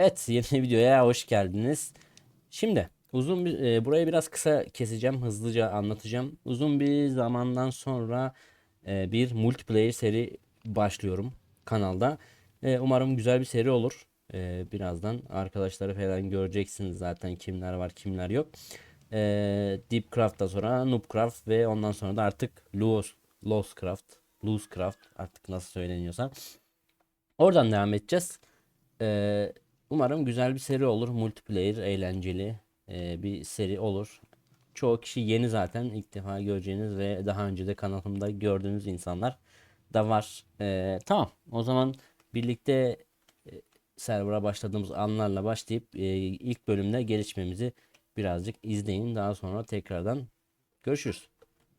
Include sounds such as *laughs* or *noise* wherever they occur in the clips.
Evet, yeni *laughs* videoya hoş geldiniz. Şimdi uzun bir e, burayı biraz kısa keseceğim, hızlıca anlatacağım. Uzun bir zamandan sonra e, bir multiplayer seri başlıyorum kanalda. E, umarım güzel bir seri olur. E, birazdan arkadaşları falan göreceksiniz zaten kimler var, kimler yok. E, Deepcraft'tan sonra Noobcraft ve ondan sonra da artık Los Lostcraft, Loosecraft artık nasıl söyleniyorsa. Oradan devam edeceğiz. Ee, umarım güzel bir seri olur. Multiplayer, eğlenceli ee, bir seri olur. Çoğu kişi yeni zaten ilk defa göreceğiniz ve daha önce de kanalımda gördüğünüz insanlar da var. Ee, tamam. O zaman birlikte e, server'a başladığımız anlarla başlayıp e, ilk bölümde gelişmemizi birazcık izleyin. Daha sonra tekrardan görüşürüz.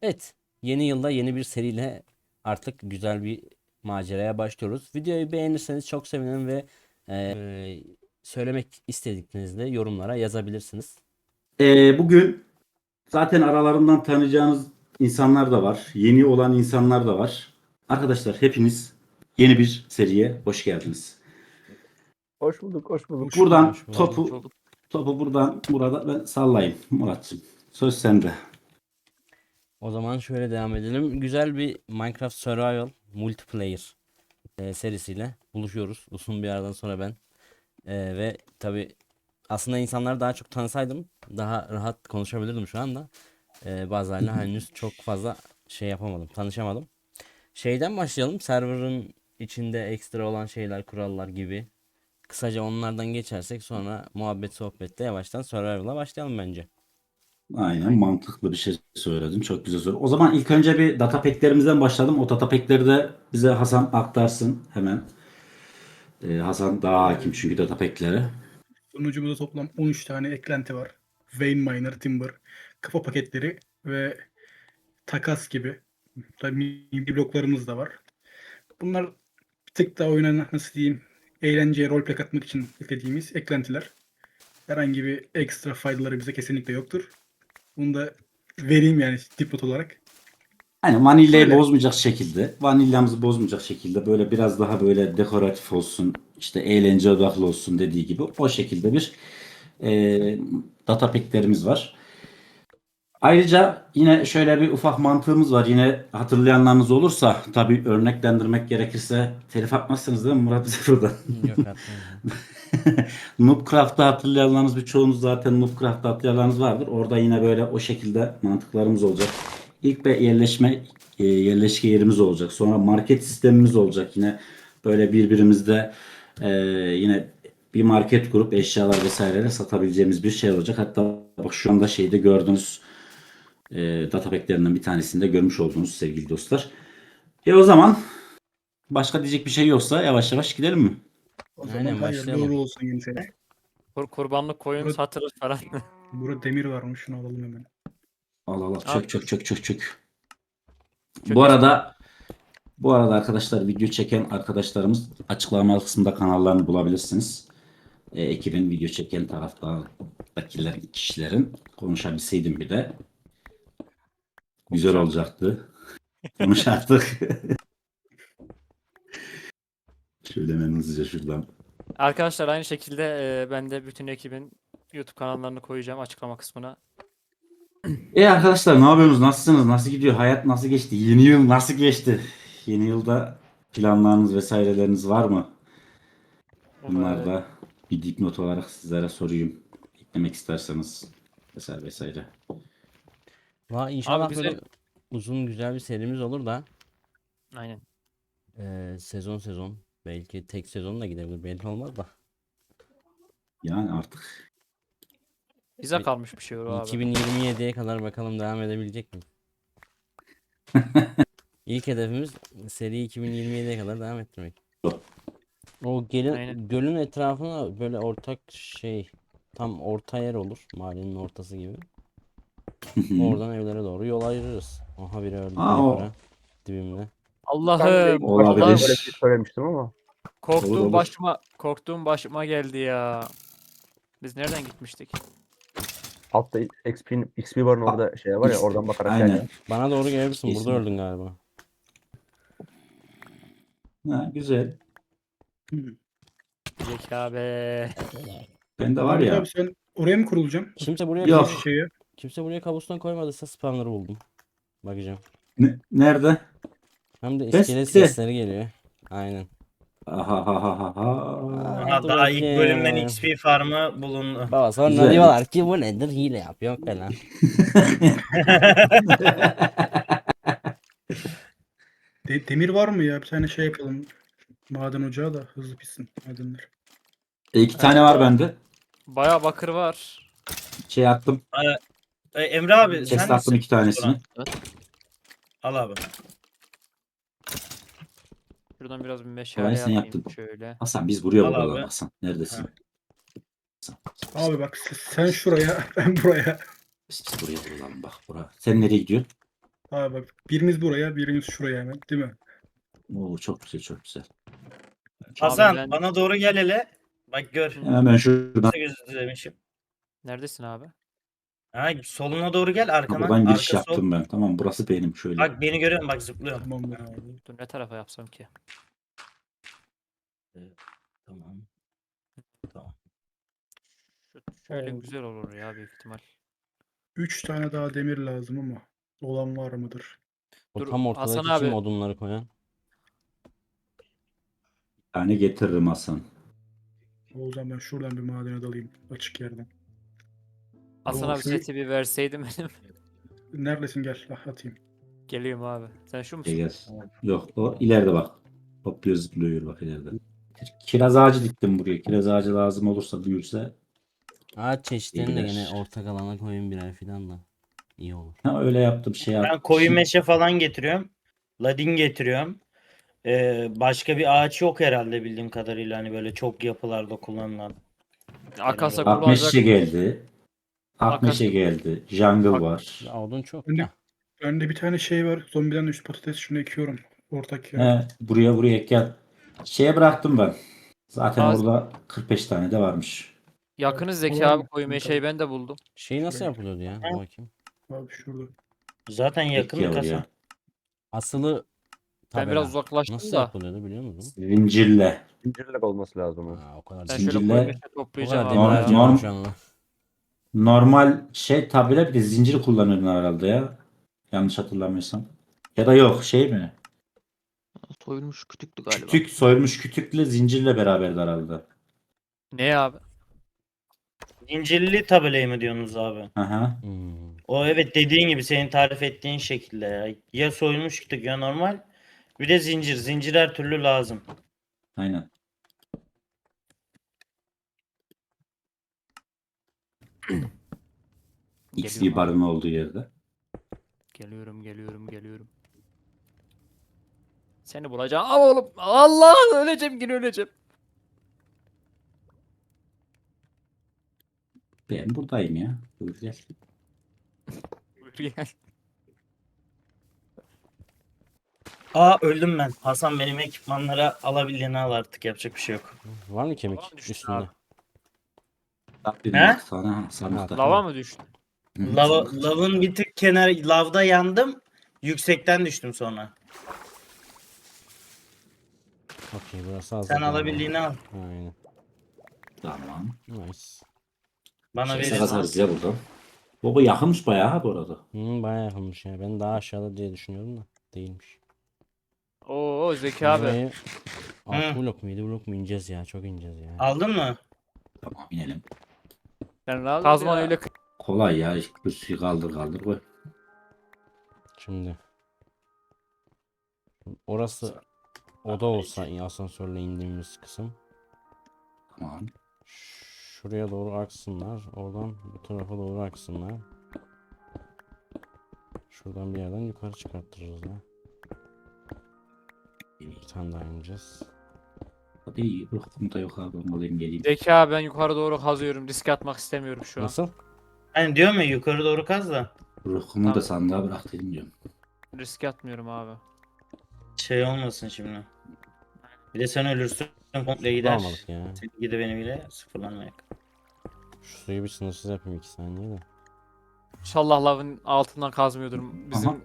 Evet. Yeni yılda yeni bir seriyle artık güzel bir maceraya başlıyoruz. Videoyu beğenirseniz çok sevinirim ve e, söylemek istediklerinizde yorumlara yazabilirsiniz. Ee, bugün zaten aralarından tanıyacağınız insanlar da var. Yeni olan insanlar da var. Arkadaşlar hepiniz yeni bir seriye hoş geldiniz. Hoş bulduk, hoş bulduk. Buradan hoş bulduk. topu topu buradan burada ben sallayayım Muratçım. Söz sende. O zaman şöyle devam edelim. Güzel bir Minecraft Survival Multiplayer e, serisiyle buluşuyoruz. Uzun bir aradan sonra ben. E, ve tabi aslında insanları daha çok tanısaydım daha rahat konuşabilirdim şu anda. E, bazılarıyla *laughs* henüz çok fazla şey yapamadım, tanışamadım. Şeyden başlayalım. Server'ın içinde ekstra olan şeyler, kurallar gibi. Kısaca onlardan geçersek sonra muhabbet sohbette yavaştan Survival'a başlayalım bence. Aynen mantıklı bir şey söyledin. Çok güzel soru. O zaman ilk önce bir data pack'lerimizden başladım. O data pack'leri de bize Hasan aktarsın hemen. Ee, Hasan daha hakim çünkü data pack'lere. Sunucumuzda toplam 13 tane eklenti var. Vein Miner, Timber, kafa paketleri ve takas gibi. Tabii mini bloklarımız da var. Bunlar bir tık daha oyuna nasıl diyeyim eğlenceye roleplay katmak için eklediğimiz eklentiler. Herhangi bir ekstra faydaları bize kesinlikle yoktur. Bunu da vereyim yani dipnot olarak. Hani vanilyayı Öyle. bozmayacak şekilde, vanilyamızı bozmayacak şekilde böyle biraz daha böyle dekoratif olsun, işte eğlence odaklı olsun dediği gibi o şekilde bir e, data pack'lerimiz var. Ayrıca yine şöyle bir ufak mantığımız var. Yine hatırlayanlarınız olursa tabii örneklendirmek gerekirse telif atmazsınız değil mi Murat bize burada? Yok. *laughs* Noobcraft'ta hatırlayanlarınız birçoğunuz zaten Noobcraft'ta hatırlayanlarınız vardır. Orada yine böyle o şekilde mantıklarımız olacak. İlk bir yerleşme e, yerleşke yerimiz olacak. Sonra market sistemimiz olacak. Yine böyle birbirimizde e, yine bir market kurup eşyalar vesaireler satabileceğimiz bir şey olacak. Hatta bak şu anda şeyde gördüğünüz e, data pack'lerinden bir tanesinde görmüş olduğunuz sevgili dostlar. E o zaman başka diyecek bir şey yoksa yavaş yavaş gidelim mi? O Aynen, zaman hayırlı başlayalım. olsun yeni sene. Kur kurbanlık koyun Evet. satırız falan. Burada demir varmış şunu alalım hemen. Al al al çök çök çök çök. Çök. Bu arada bu arada arkadaşlar video çeken arkadaşlarımız açıklama kısmında kanallarını bulabilirsiniz. E, ekibin video çeken taraftakilerin kişilerin konuşabilseydim bir de güzel olacaktı. Konuş artık. *laughs* Şöyle hemen hızlıca şuradan. Arkadaşlar aynı şekilde e, ben de bütün ekibin YouTube kanallarını koyacağım açıklama kısmına. *clears throat* E arkadaşlar ne yapıyorsunuz? Nasılsınız? Nasıl gidiyor? Hayat nasıl geçti? Yeni yıl nasıl geçti? Yeni yılda planlarınız vesaireleriniz var mı? Bunlar da bir dipnot olarak sizlere sorayım. Eklemek isterseniz vesaire vesaire. Va inşallah bize- böyle uzun güzel bir serimiz olur da Aynen. e, sezon sezon belki tek sezon da gidebilir belli olmaz da. Yani artık Bize kalmış bir şey o abi. 2027'ye kadar bakalım devam edebilecek mi? *laughs* İlk hedefimiz seri 2027'ye kadar devam ettirmek. O gelin, Aynen. gölün etrafına böyle ortak şey tam orta yer olur. Mahallenin ortası gibi. *laughs* Oradan evlere doğru yol ayırırız. Aha biri öldü Aa, o- yukarı. Dibimde. Allah'ım. Olabilir. Allah'ım. Böyle şey söylemiştim ama. Korktuğum Olur, olur. başıma korktuğum başıma geldi ya. Biz nereden gitmiştik? Altta XP, XP barın orada şey var ya İşte, oradan bakarak aynen. gel. Bana doğru gelebilirsin. Burada öldün galiba. Ha, güzel. Zeki abi. Bende var Ahmet ya. Abi sen oraya mı kurulacaksın? Kimse buraya Yok. Şeye. kimse buraya kabuston koymadıysa spawner'ı buldum. Bakacağım. Ne- nerede? Hem de iskelet de. sesleri geliyor. Aynen. Aha ha ha ha ha. Hadi Aha, daha ilk bakayım. bölümden XP farmı bulundu. Baba sonra Güzel. diyorlar ki bu nedir hile yapıyor falan. *laughs* De- demir var mı ya? Bir tane şey yapalım. Maden ocağı da hızlı pişsin madenler. E, iki tane var bende. Baya bakır var. Şey attım. Ee, Emre abi sen Chest attım misin? iki tanesini. Al abi. Şuradan biraz bir meşale sen yapayım yaptın. şöyle. Hasan biz buraya Al. Hasan. Neredesin? Ha. Hasan. Abi bak sen şuraya *laughs* ben buraya. Biz, biz buraya vuralım bak bura. Sen nereye gidiyorsun? Abi bak birimiz buraya birimiz şuraya hemen değil mi? Oo çok güzel çok güzel. Hasan ben- bana doğru gel hele. Bak gör. Hemen şuradan Nasıl gözlemişim. Neredesin abi? Ha, soluna doğru gel arkana. buradan giriş Arka sol. yaptım ben. Tamam burası benim şöyle. Bak beni görüyorum bak zıplıyorum. Tamamdır abi. Dur ne tarafa yapsam ki? Tamam. Tamam. Şu- Şöyle Oldu. güzel olur ya büyük ihtimal. Üç tane daha demir lazım ama olan var mıdır? O Dur, tam ortadaki Hasan kim abi. odunları koyan? Bir tane getiririm Hasan. O zaman ben şuradan bir madene dalayım açık yerden. Hasan abi seti bir verseydin benim. *laughs* Neredesin gel ah, atayım. Geliyorum abi. Sen şu musun? gel. Yok o ileride bak. Hopluyor zıplıyor bak ileride. Kiraz ağacı diktim buraya. Kiraz ağacı lazım olursa büyürse. Ağaç çeşitlerini de gene ortak alana koyun birer filan da. iyi olur. Ha öyle yaptım şey yaptım. Ben koyu meşe falan getiriyorum. Ladin getiriyorum. Ee, başka bir ağaç yok herhalde bildiğim kadarıyla hani böyle çok yapılarda kullanılan. Akasa Bak, Akmeşe kullanacak. geldi. Akmeşe geldi. Jungle Ak- var. Ya odun çok Önde- da. Bende bir tane şey var. Zombiden üst patates şunu ekiyorum. Ortak ya. He, buraya buraya gel. Şeye bıraktım ben. Zaten Az- orada 45 tane de varmış. Yakınız Zeki abi koyu meşeyi ben de buldum. Şey nasıl yapılıyordu ya? Ha. Dur bakayım. Abi şurada. Zaten yakın Peki bir ya kasa. oraya. Asılı Ben tabela. biraz uzaklaştım Nasıl da. yapılıyordu biliyor musun? Zincirle. Zincirlek olması lazım o. Ha, o kadar Ben değil. şöyle Zincirle- meşe O toplayacağım kadar abi. demir ya. harcamam. Normal şey tabela bir de zinciri kullanıyordun herhalde ya. Yanlış hatırlamıyorsam. Ya da yok şey mi? Soyulmuş kütüktü galiba. Kütük soyulmuş kütükle zincirle beraberdi herhalde. Ne abi? İncilli tabelayı mı diyorsunuz abi? Aha. Hmm. O evet dediğin gibi senin tarif ettiğin şekilde ya. Ya soyulmuş kütük ya normal. Bir de zincir. Zincir her türlü lazım. Aynen. *clears throat* XP Geliyorum barın olduğu yerde. Geliyorum geliyorum geliyorum. Seni bulacağım. Ama oğlum Allah öleceğim yine öleceğim. Ben buradayım ya. Buyur gel. Gel. Aa öldüm ben. Hasan benim ekipmanları alabildiğini al artık. Yapacak bir şey yok. Var mı kemik üstünde? abi? Benim He? ha, sandıkta. Lava mı düştü? Hı, Lava, lavın bir tık kenar lavda yandım. Yüksekten düştüm sonra. Okey burası hazır. Sen alabildiğini al. Aynen. Tamam. Nice. Bana Şey verirsin. kazarız ya buradan. Baba yakınmış bayağı ha bu arada. Hmm, bayağı yakınmış ya. Ben daha aşağıda diye düşünüyordum da. Değilmiş. Oo Zeki abi. Burayı 6 Hı. blok mu 7 blok mu ineceğiz ya. Çok ineceğiz ya. Aldın mı? Tamam inelim. Ben Kazman öyle k- Kolay ya. Bir suyu kaldır kaldır koy. Şimdi. Orası oda olsa in- asansörle indiğimiz kısım. Tamam. Şuraya doğru aksınlar. Oradan bu tarafa doğru aksınlar. Şuradan bir yerden yukarı çıkarttırırız ya. Bir tane daha ineceğiz. Hadi iyi. Ruhum da yok abi. Alayım geleyim. Abi ben yukarı doğru kazıyorum. Risk atmak istemiyorum şu an. Nasıl? Hani diyor mu yukarı doğru kaz da. Ruhumu da Tamam. sandığa bırak dedim diyorum. Risk atmıyorum abi. Şey olmasın şimdi. Bir de sen ölürsün komple da gider. almadık ya. Seninki de benim bile sıfırlanmayak. Şu suyu bir sınırsız yapayım 2 saniye de. İnşallah lavın altından kazmıyordur. Bizim Aha.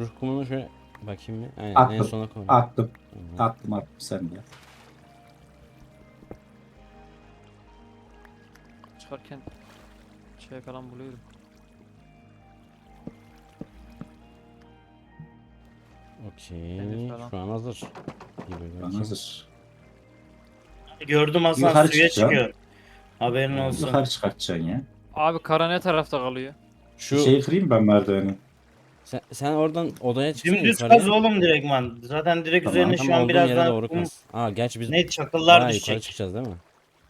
Ruh kumunu şöyle bakayım bir. Aynen en Attım. sona koy. Attım. Hı. Attım attım sen de. Çıkarken şey falan buluyorum. Okey. Falan. Şu an hazır. Gibi Ben bakayım. hazır. Gördüm Hasan Yukarı suya çıkacağım. çıkıyor. Haberin olsun. Yukarı çıkartacaksın ya. Abi kara ne tarafta kalıyor? Şu Bir şey kırayım ben merdiveni. Sen, sen oradan odaya çıksana Dümdüz yukarıya. kaz oğlum direktman. Zaten direkt Tamam, üzerine şu an olduğun biraz yere daha doğru kum- kaz. Aa gerçi biz ne çakıllar yukarı düşecek. çıkacağız değil mi?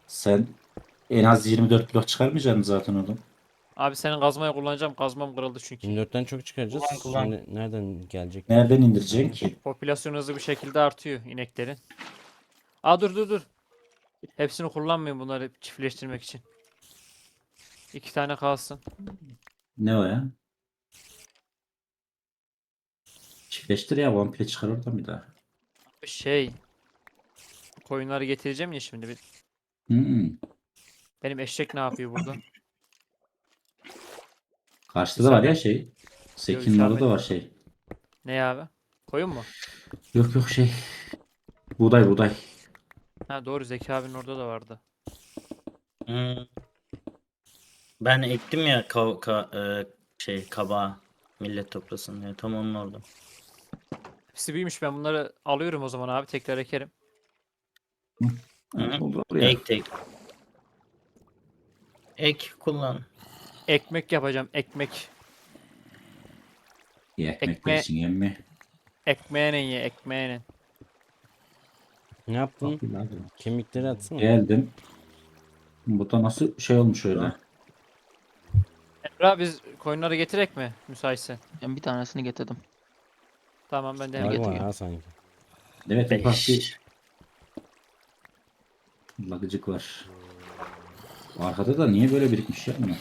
Sen en az 24 blok çıkarmayacaksın zaten oğlum. Abi senin kazmayı kullanacağım. Kazmam kırıldı çünkü. 24'ten çok çıkaracağız. Kullan, kullan. Şimdi nereden gelecek? Nereden indireceksin ki? Popülasyon hızlı bir şekilde artıyor ineklerin. Aa dur dur dur. Hepsini kullanmayın bunları çiftleştirmek için. İki tane kalsın. Ne o ya? Çiftleştir ya vampire çıkar oradan bir daha. Şey. Koyunları getireceğim ya şimdi. Bir- Hmm. Benim eşek ne yapıyor burada? Karşıda da var ya şey. Sekin'in orada da var şey. Ne abi? Koyun mu? Yok yok şey. Buğday buğday. Ha doğru Zeki abinin orada da vardı. Hmm. Ben ektim ya ka- ka- e, şey kabağı millet toplasın diye tam onun orada. Hepsi büyümüş ben bunları alıyorum o zaman abi tekrar ekerim. Hı. oraya. Ek tek. Ek kullan. Ekmek yapacağım ekmek. Ye ekmek Ekme- versin yemmi. Ekmeğine ye ekmeğine. Ne yaptın? Kemikleri atsana. Geldim. Bu da nasıl şey olmuş öyle. Emrah biz koyunları getirek mi müsaitse? Ben bir tanesini getirdim. Tamam ben de Var hemen mı ya sanki? Evet ufak bir lagıcık var. Arkada da niye böyle birikmiş ya bunlar?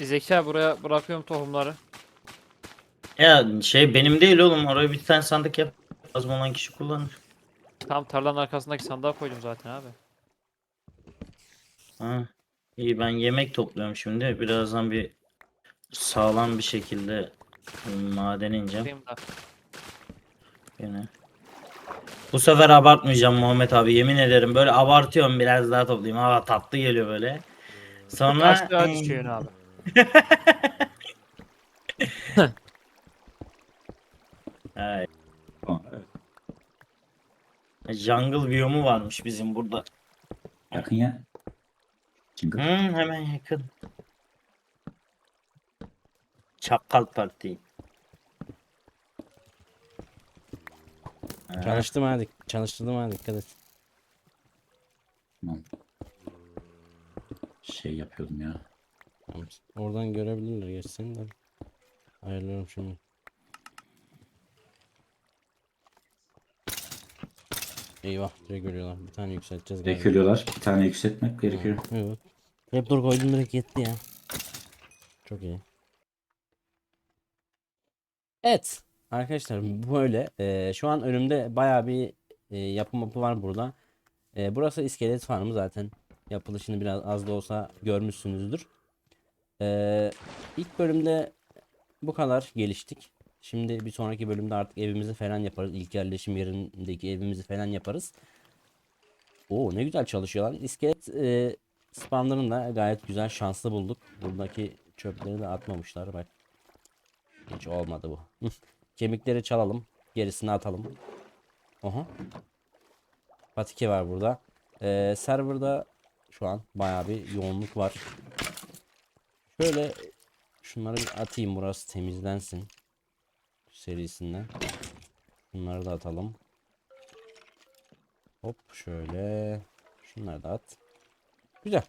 Zeki abi buraya bırakıyorum tohumları. Ya şey benim değil oğlum oraya bir tane sandık yap. Lazım olan kişi kullanır. Tam tarlanın arkasındaki sandığa koydum zaten abi. Ha. İyi ben yemek topluyorum şimdi. Birazdan bir sağlam bir şekilde maden ineceğim. Yine. Bu sefer abartmayacağım Muhammed abi yemin ederim. Böyle abartıyorum biraz daha toplayayım. Hava tatlı geliyor böyle. Sonra Aşağı düşüyorsun abi. *laughs* Evet. jungle biyomu varmış bizim burada. Yakın ya. Çünkü Hı, hemen yakın. Çakal Parti. Ha, Çalıştım hadi. Çalıştırdım hadi dikkat et. tamam. Şey yapıyordum ya. Oradan görebilirler geçsin de. Ayarlıyorum şimdi. Eyvah direkt görüyorlar. Bir tane yükselteceğiz galiba. Dökülüyorlar. Bir tane yükseltmek gerekiyor. Evet. Raptor koydum direkt yetti ya. Çok iyi. Evet. Arkadaşlar böyle. Ee, şu an önümde baya bir e, yapı mapı var burada. Ee, burası iskelet farmı zaten. Yapılışını biraz az da olsa görmüşsünüzdür. Ee, ilk bölümde bu kadar geliştik. Şimdi bir sonraki bölümde artık evimizi falan yaparız. İlk yerleşim yerindeki evimizi falan yaparız. Oo ne güzel çalışıyor lan. İskelet e, spamlarını da gayet güzel şanslı bulduk. Buradaki çöpleri de atmamışlar bak. Hiç olmadı bu. *laughs* Kemikleri çalalım. Gerisini atalım. Oha. Patike var burada. Ee, serverda şu an bayağı bir yoğunluk var. Şöyle şunları bir atayım burası temizlensin. Serisinden. Bunları da atalım. Hop şöyle. Şunları da at. Güzel.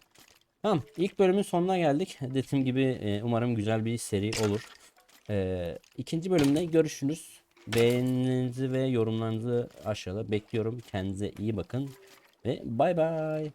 Tamam. ilk bölümün sonuna geldik. *laughs* Dediğim gibi e, umarım güzel bir seri olur. E, ikinci bölümde görüşürüz. Beğeninizi ve yorumlarınızı aşağıda bekliyorum. Kendinize iyi bakın. Ve bay bay.